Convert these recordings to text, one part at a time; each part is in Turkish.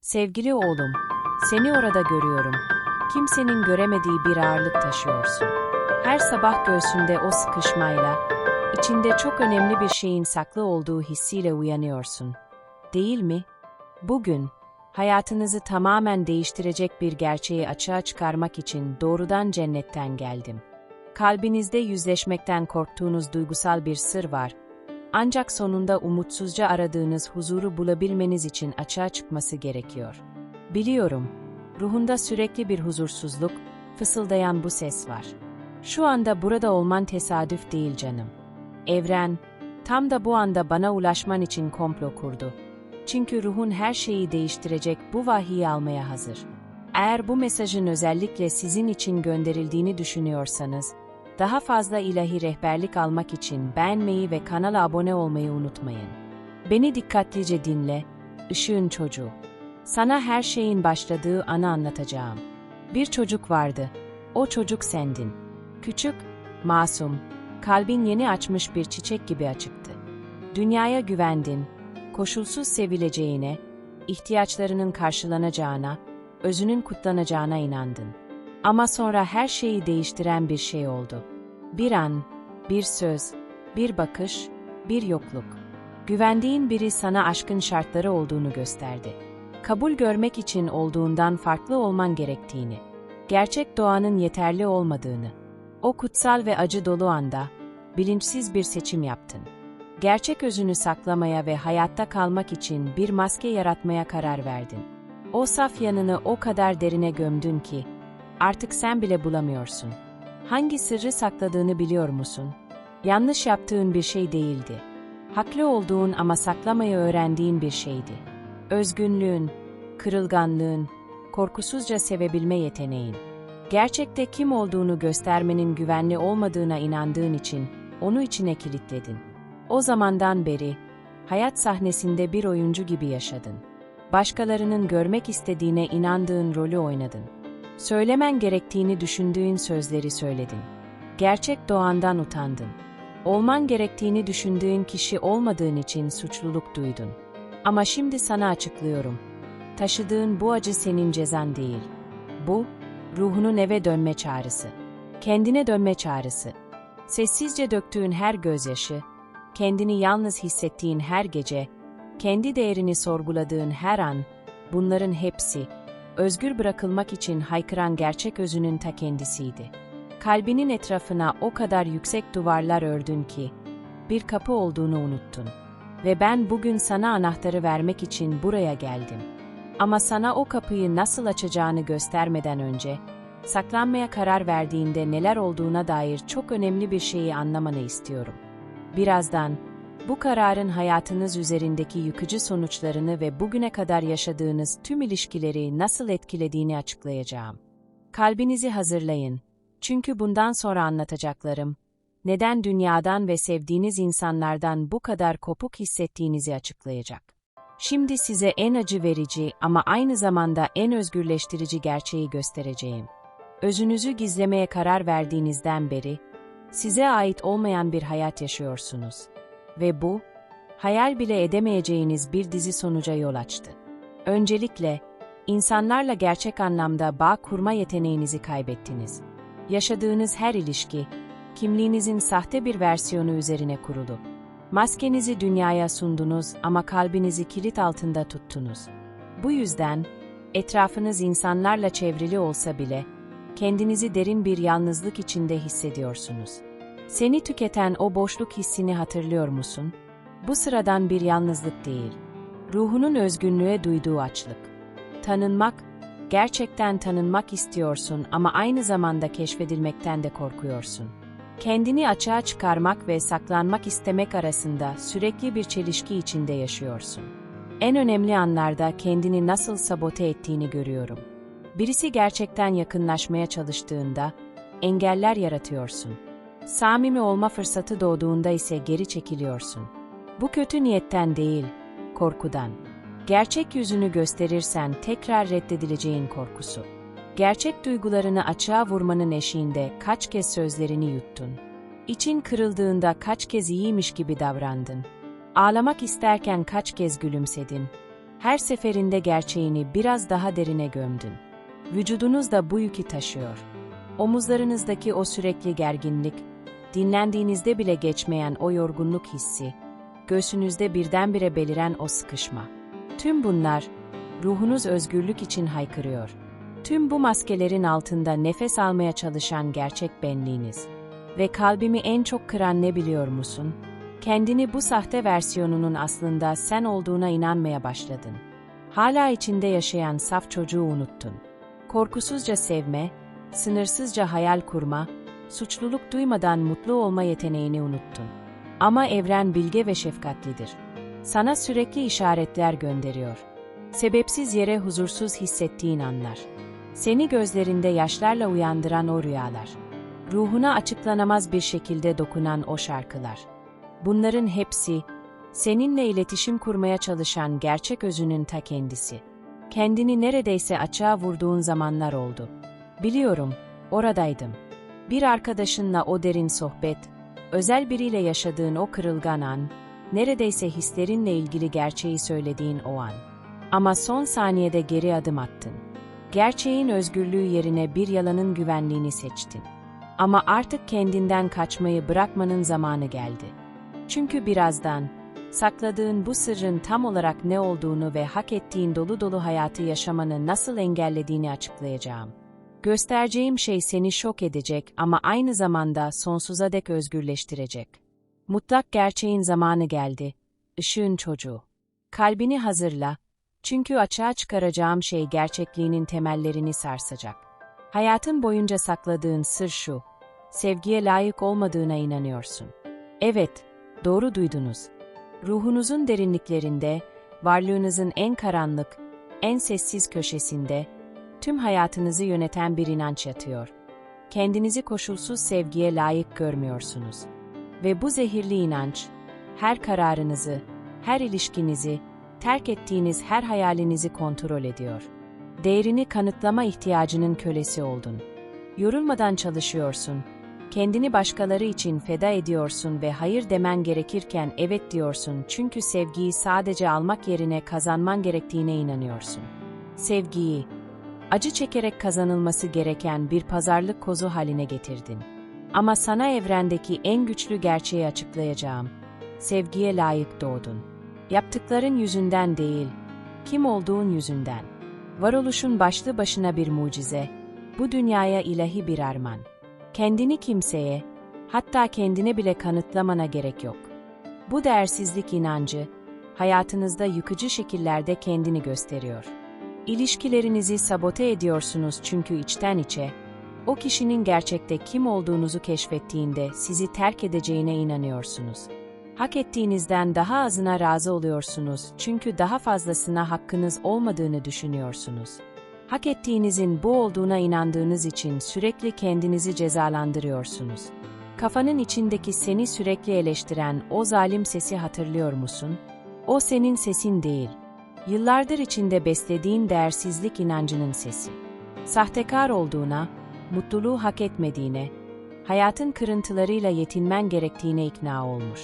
Sevgili oğlum, seni orada görüyorum. Kimsenin göremediği bir ağırlık taşıyorsun. Her sabah göğsünde o sıkışmayla, içinde çok önemli bir şeyin saklı olduğu hissiyle uyanıyorsun. Değil mi? Bugün, hayatınızı tamamen değiştirecek bir gerçeği açığa çıkarmak için doğrudan cennetten geldim. Kalbinizde yüzleşmekten korktuğunuz duygusal bir sır var. Ancak sonunda umutsuzca aradığınız huzuru bulabilmeniz için açığa çıkması gerekiyor. Biliyorum, ruhunda sürekli bir huzursuzluk, fısıldayan bu ses var. Şu anda burada olman tesadüf değil canım. Evren, tam da bu anda bana ulaşman için komplo kurdu. Çünkü ruhun her şeyi değiştirecek bu vahiyi almaya hazır. Eğer bu mesajın özellikle sizin için gönderildiğini düşünüyorsanız, daha fazla ilahi rehberlik almak için beğenmeyi ve kanala abone olmayı unutmayın. Beni dikkatlice dinle, ışığın çocuğu. Sana her şeyin başladığı anı anlatacağım. Bir çocuk vardı. O çocuk sendin. Küçük, masum, kalbin yeni açmış bir çiçek gibi açıktı. Dünyaya güvendin, koşulsuz sevileceğine, ihtiyaçlarının karşılanacağına, özünün kutlanacağına inandın. Ama sonra her şeyi değiştiren bir şey oldu. Bir an, bir söz, bir bakış, bir yokluk. Güvendiğin biri sana aşkın şartları olduğunu gösterdi. Kabul görmek için olduğundan farklı olman gerektiğini, gerçek doğanın yeterli olmadığını. O kutsal ve acı dolu anda, bilinçsiz bir seçim yaptın. Gerçek özünü saklamaya ve hayatta kalmak için bir maske yaratmaya karar verdin. O saf yanını o kadar derine gömdün ki, artık sen bile bulamıyorsun. Hangi sırrı sakladığını biliyor musun? Yanlış yaptığın bir şey değildi. Haklı olduğun ama saklamayı öğrendiğin bir şeydi. Özgünlüğün, kırılganlığın, korkusuzca sevebilme yeteneğin. Gerçekte kim olduğunu göstermenin güvenli olmadığına inandığın için onu içine kilitledin. O zamandan beri hayat sahnesinde bir oyuncu gibi yaşadın. Başkalarının görmek istediğine inandığın rolü oynadın. Söylemen gerektiğini düşündüğün sözleri söyledin. Gerçek doğandan utandın. Olman gerektiğini düşündüğün kişi olmadığın için suçluluk duydun. Ama şimdi sana açıklıyorum. Taşıdığın bu acı senin cezan değil. Bu, ruhunun eve dönme çağrısı. Kendine dönme çağrısı. Sessizce döktüğün her gözyaşı, kendini yalnız hissettiğin her gece, kendi değerini sorguladığın her an, bunların hepsi, özgür bırakılmak için haykıran gerçek özünün ta kendisiydi. Kalbinin etrafına o kadar yüksek duvarlar ördün ki, bir kapı olduğunu unuttun. Ve ben bugün sana anahtarı vermek için buraya geldim. Ama sana o kapıyı nasıl açacağını göstermeden önce, saklanmaya karar verdiğinde neler olduğuna dair çok önemli bir şeyi anlamanı istiyorum. Birazdan, bu kararın hayatınız üzerindeki yıkıcı sonuçlarını ve bugüne kadar yaşadığınız tüm ilişkileri nasıl etkilediğini açıklayacağım. Kalbinizi hazırlayın. Çünkü bundan sonra anlatacaklarım, neden dünyadan ve sevdiğiniz insanlardan bu kadar kopuk hissettiğinizi açıklayacak. Şimdi size en acı verici ama aynı zamanda en özgürleştirici gerçeği göstereceğim. Özünüzü gizlemeye karar verdiğinizden beri, size ait olmayan bir hayat yaşıyorsunuz. Ve bu, hayal bile edemeyeceğiniz bir dizi sonuca yol açtı. Öncelikle, insanlarla gerçek anlamda bağ kurma yeteneğinizi kaybettiniz. Yaşadığınız her ilişki, kimliğinizin sahte bir versiyonu üzerine kurulu. Maskenizi dünyaya sundunuz ama kalbinizi kilit altında tuttunuz. Bu yüzden, etrafınız insanlarla çevrili olsa bile, kendinizi derin bir yalnızlık içinde hissediyorsunuz. Seni tüketen o boşluk hissini hatırlıyor musun? Bu sıradan bir yalnızlık değil. Ruhunun özgünlüğe duyduğu açlık. Tanınmak, gerçekten tanınmak istiyorsun ama aynı zamanda keşfedilmekten de korkuyorsun. Kendini açığa çıkarmak ve saklanmak istemek arasında sürekli bir çelişki içinde yaşıyorsun. En önemli anlarda kendini nasıl sabote ettiğini görüyorum. Birisi gerçekten yakınlaşmaya çalıştığında engeller yaratıyorsun. Samimi olma fırsatı doğduğunda ise geri çekiliyorsun. Bu kötü niyetten değil, korkudan. Gerçek yüzünü gösterirsen tekrar reddedileceğin korkusu. Gerçek duygularını açığa vurmanın eşiğinde kaç kez sözlerini yuttun. İçin kırıldığında kaç kez iyiymiş gibi davrandın. Ağlamak isterken kaç kez gülümsedin. Her seferinde gerçeğini biraz daha derine gömdün. Vücudunuz da bu yükü taşıyor. Omuzlarınızdaki o sürekli gerginlik, dinlendiğinizde bile geçmeyen o yorgunluk hissi, göğsünüzde birdenbire beliren o sıkışma. Tüm bunlar, ruhunuz özgürlük için haykırıyor. Tüm bu maskelerin altında nefes almaya çalışan gerçek benliğiniz. Ve kalbimi en çok kıran ne biliyor musun? Kendini bu sahte versiyonunun aslında sen olduğuna inanmaya başladın. Hala içinde yaşayan saf çocuğu unuttun. Korkusuzca sevme, sınırsızca hayal kurma, suçluluk duymadan mutlu olma yeteneğini unuttun. Ama evren bilge ve şefkatlidir. Sana sürekli işaretler gönderiyor. Sebepsiz yere huzursuz hissettiğin anlar. Seni gözlerinde yaşlarla uyandıran o rüyalar. Ruhuna açıklanamaz bir şekilde dokunan o şarkılar. Bunların hepsi, seninle iletişim kurmaya çalışan gerçek özünün ta kendisi. Kendini neredeyse açığa vurduğun zamanlar oldu. Biliyorum, oradaydım. Bir arkadaşınla o derin sohbet, özel biriyle yaşadığın o kırılgan an, neredeyse hislerinle ilgili gerçeği söylediğin o an. Ama son saniyede geri adım attın. Gerçeğin özgürlüğü yerine bir yalanın güvenliğini seçtin. Ama artık kendinden kaçmayı bırakmanın zamanı geldi. Çünkü birazdan, sakladığın bu sırrın tam olarak ne olduğunu ve hak ettiğin dolu dolu hayatı yaşamanı nasıl engellediğini açıklayacağım. Göstereceğim şey seni şok edecek ama aynı zamanda sonsuza dek özgürleştirecek. Mutlak gerçeğin zamanı geldi. Işığın çocuğu. Kalbini hazırla. Çünkü açığa çıkaracağım şey gerçekliğinin temellerini sarsacak. Hayatın boyunca sakladığın sır şu. Sevgiye layık olmadığına inanıyorsun. Evet, doğru duydunuz. Ruhunuzun derinliklerinde, varlığınızın en karanlık, en sessiz köşesinde, tüm hayatınızı yöneten bir inanç yatıyor. Kendinizi koşulsuz sevgiye layık görmüyorsunuz. Ve bu zehirli inanç, her kararınızı, her ilişkinizi, terk ettiğiniz her hayalinizi kontrol ediyor. Değerini kanıtlama ihtiyacının kölesi oldun. Yorulmadan çalışıyorsun, kendini başkaları için feda ediyorsun ve hayır demen gerekirken evet diyorsun çünkü sevgiyi sadece almak yerine kazanman gerektiğine inanıyorsun. Sevgiyi, acı çekerek kazanılması gereken bir pazarlık kozu haline getirdin. Ama sana evrendeki en güçlü gerçeği açıklayacağım. Sevgiye layık doğdun. Yaptıkların yüzünden değil, kim olduğun yüzünden. Varoluşun başlı başına bir mucize, bu dünyaya ilahi bir armağan. Kendini kimseye, hatta kendine bile kanıtlamana gerek yok. Bu değersizlik inancı, hayatınızda yıkıcı şekillerde kendini gösteriyor. İlişkilerinizi sabote ediyorsunuz çünkü içten içe, o kişinin gerçekte kim olduğunuzu keşfettiğinde sizi terk edeceğine inanıyorsunuz. Hak ettiğinizden daha azına razı oluyorsunuz çünkü daha fazlasına hakkınız olmadığını düşünüyorsunuz. Hak ettiğinizin bu olduğuna inandığınız için sürekli kendinizi cezalandırıyorsunuz. Kafanın içindeki seni sürekli eleştiren o zalim sesi hatırlıyor musun? O senin sesin değil. Yıllardır içinde beslediğin değersizlik inancının sesi. Sahtekar olduğuna, mutluluğu hak etmediğine, hayatın kırıntılarıyla yetinmen gerektiğine ikna olmuş.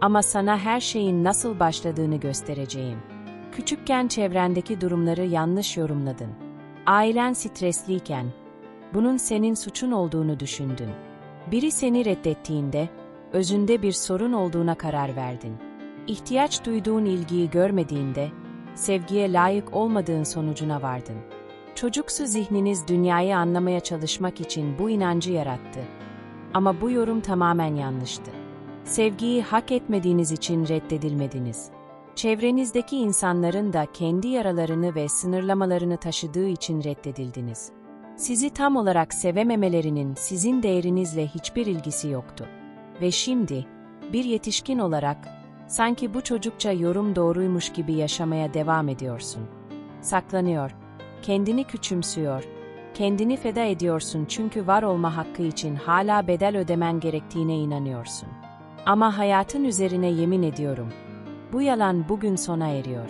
Ama sana her şeyin nasıl başladığını göstereceğim. Küçükken çevrendeki durumları yanlış yorumladın. Ailen stresliyken, bunun senin suçun olduğunu düşündün. Biri seni reddettiğinde, özünde bir sorun olduğuna karar verdin. İhtiyaç duyduğun ilgiyi görmediğinde, sevgiye layık olmadığın sonucuna vardın. Çocuksu zihniniz dünyayı anlamaya çalışmak için bu inancı yarattı. Ama bu yorum tamamen yanlıştı. Sevgiyi hak etmediğiniz için reddedilmediniz. Çevrenizdeki insanların da kendi yaralarını ve sınırlamalarını taşıdığı için reddedildiniz. Sizi tam olarak sevememelerinin sizin değerinizle hiçbir ilgisi yoktu. Ve şimdi, bir yetişkin olarak, sanki bu çocukça yorum doğruymuş gibi yaşamaya devam ediyorsun. Saklanıyor, kendini küçümsüyor, kendini feda ediyorsun çünkü var olma hakkı için hala bedel ödemen gerektiğine inanıyorsun. Ama hayatın üzerine yemin ediyorum. Bu yalan bugün sona eriyor.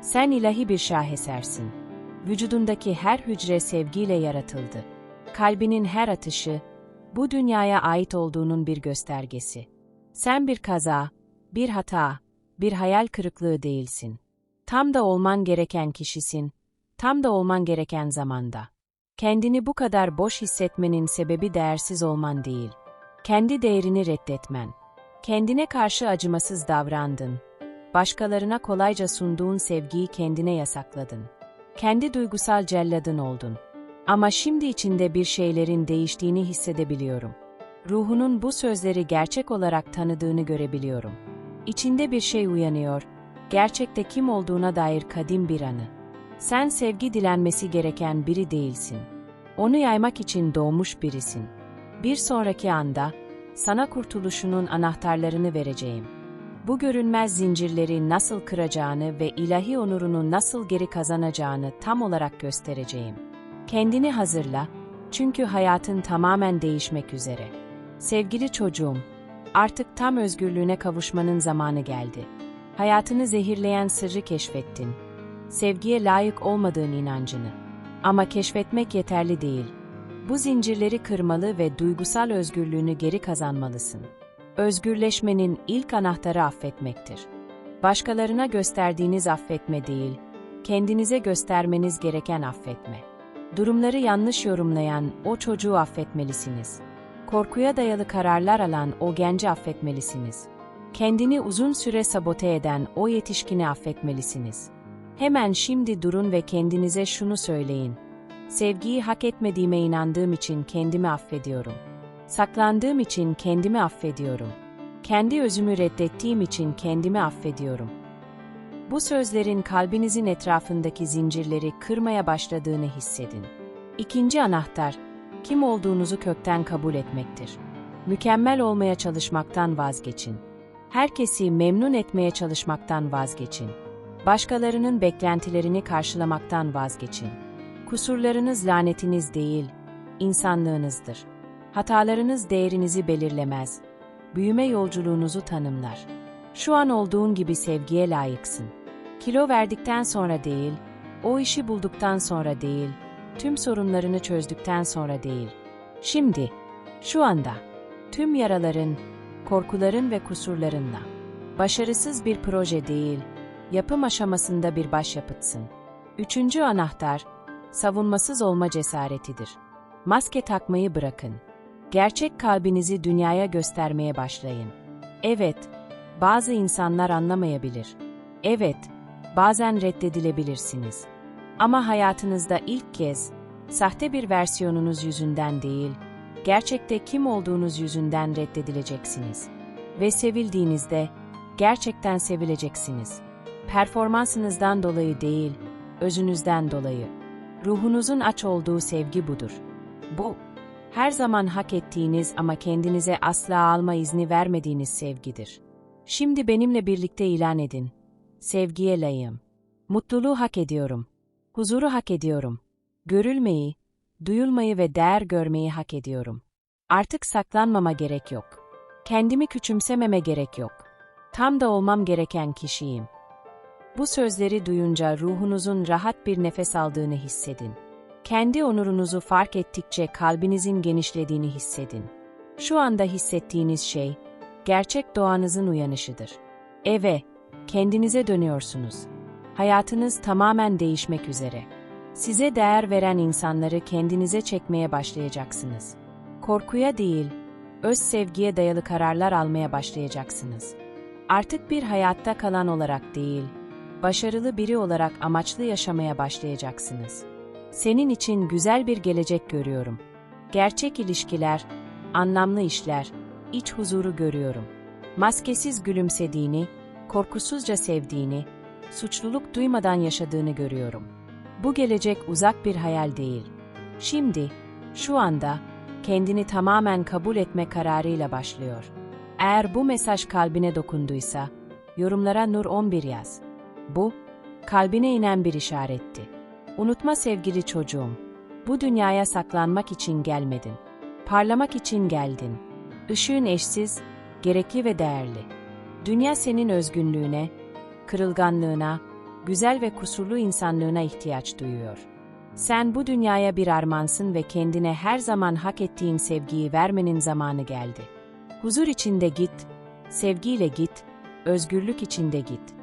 Sen ilahi bir şahesersin. Vücudundaki her hücre sevgiyle yaratıldı. Kalbinin her atışı, bu dünyaya ait olduğunun bir göstergesi. Sen bir kaza, bir hata, bir hayal kırıklığı değilsin. Tam da olman gereken kişisin. Tam da olman gereken zamanda. Kendini bu kadar boş hissetmenin sebebi değersiz olman değil. Kendi değerini reddetmen. Kendine karşı acımasız davrandın. Başkalarına kolayca sunduğun sevgiyi kendine yasakladın. Kendi duygusal celladın oldun. Ama şimdi içinde bir şeylerin değiştiğini hissedebiliyorum. Ruhunun bu sözleri gerçek olarak tanıdığını görebiliyorum. İçinde bir şey uyanıyor, gerçekte kim olduğuna dair kadim bir anı. Sen sevgi dilenmesi gereken biri değilsin. Onu yaymak için doğmuş birisin. Bir sonraki anda, sana kurtuluşunun anahtarlarını vereceğim. Bu görünmez zincirleri nasıl kıracağını ve ilahi onurunu nasıl geri kazanacağını tam olarak göstereceğim. Kendini hazırla, çünkü hayatın tamamen değişmek üzere. Sevgili çocuğum, artık tam özgürlüğüne kavuşmanın zamanı geldi. Hayatını zehirleyen sırrı keşfettin. Sevgiye layık olmadığın inancını. Ama keşfetmek yeterli değil. Bu zincirleri kırmalı ve duygusal özgürlüğünü geri kazanmalısın. Özgürleşmenin ilk anahtarı affetmektir. Başkalarına gösterdiğiniz affetme değil, kendinize göstermeniz gereken affetme. Durumları yanlış yorumlayan o çocuğu affetmelisiniz. Korkuya dayalı kararlar alan o genci affetmelisiniz. Kendini uzun süre sabote eden o yetişkini affetmelisiniz. Hemen şimdi durun ve kendinize şunu söyleyin. Sevgiyi hak etmediğime inandığım için kendimi affediyorum. Saklandığım için kendimi affediyorum. Kendi özümü reddettiğim için kendimi affediyorum. Bu sözlerin kalbinizin etrafındaki zincirleri kırmaya başladığını hissedin. İkinci anahtar, kim olduğunuzu kökten kabul etmektir. Mükemmel olmaya çalışmaktan vazgeçin. Herkesi memnun etmeye çalışmaktan vazgeçin. Başkalarının beklentilerini karşılamaktan vazgeçin. Kusurlarınız lanetiniz değil, insanlığınızdır. Hatalarınız değerinizi belirlemez. Büyüme yolculuğunuzu tanımlar. Şu an olduğun gibi sevgiye layıksın. Kilo verdikten sonra değil, o işi bulduktan sonra değil, tüm sorunlarını çözdükten sonra değil. Şimdi, şu anda, tüm yaraların, korkuların ve kusurlarınla. Başarısız bir proje değil, yapım aşamasında bir başyapıtsın. Üçüncü anahtar, savunmasız olma cesaretidir. Maske takmayı bırakın. Gerçek kalbinizi dünyaya göstermeye başlayın. Evet, bazı insanlar anlamayabilir. Evet, bazen reddedilebilirsiniz. Ama hayatınızda ilk kez, sahte bir versiyonunuz yüzünden değil, gerçekte kim olduğunuz yüzünden reddedileceksiniz. Ve sevildiğinizde, gerçekten sevileceksiniz. Performansınızdan dolayı değil, özünüzden dolayı. Ruhunuzun aç olduğu sevgi budur. Bu, her zaman hak ettiğiniz ama kendinize asla alma izni vermediğiniz sevgidir. Şimdi benimle birlikte ilan edin. Sevgiye layığım. Mutluluğu hak ediyorum. Huzuru hak ediyorum. Görülmeyi, duyulmayı ve değer görmeyi hak ediyorum. Artık saklanmama gerek yok. Kendimi küçümsememe gerek yok. Tam da olmam gereken kişiyim. Bu sözleri duyunca ruhunuzun rahat bir nefes aldığını hissedin. Kendi onurunuzu fark ettikçe kalbinizin genişlediğini hissedin. Şu anda hissettiğiniz şey, gerçek doğanızın uyanışıdır. Eve, kendinize dönüyorsunuz. Hayatınız tamamen değişmek üzere. Size değer veren insanları kendinize çekmeye başlayacaksınız. Korkuya değil, öz sevgiye dayalı kararlar almaya başlayacaksınız. Artık bir hayatta kalan olarak değil, başarılı biri olarak amaçlı yaşamaya başlayacaksınız. Senin için güzel bir gelecek görüyorum. Gerçek ilişkiler, anlamlı işler, iç huzuru görüyorum. Maskesiz gülümsediğini, korkusuzca sevdiğini, suçluluk duymadan yaşadığını görüyorum. Bu gelecek uzak bir hayal değil. Şimdi, şu anda, kendini tamamen kabul etme kararıyla başlıyor. Eğer bu mesaj kalbine dokunduysa, yorumlara Nur 11 yaz. Bu, kalbine inen bir işaretti. Unutma sevgili çocuğum, bu dünyaya saklanmak için gelmedin. Parlamak için geldin. Işığın eşsiz, gerekli ve değerli. Dünya senin özgünlüğüne, kırılganlığına, güzel ve kusurlu insanlığına ihtiyaç duyuyor. Sen bu dünyaya bir armansın ve kendine her zaman hak ettiğin sevgiyi vermenin zamanı geldi. Huzur içinde git, sevgiyle git, özgürlük içinde git.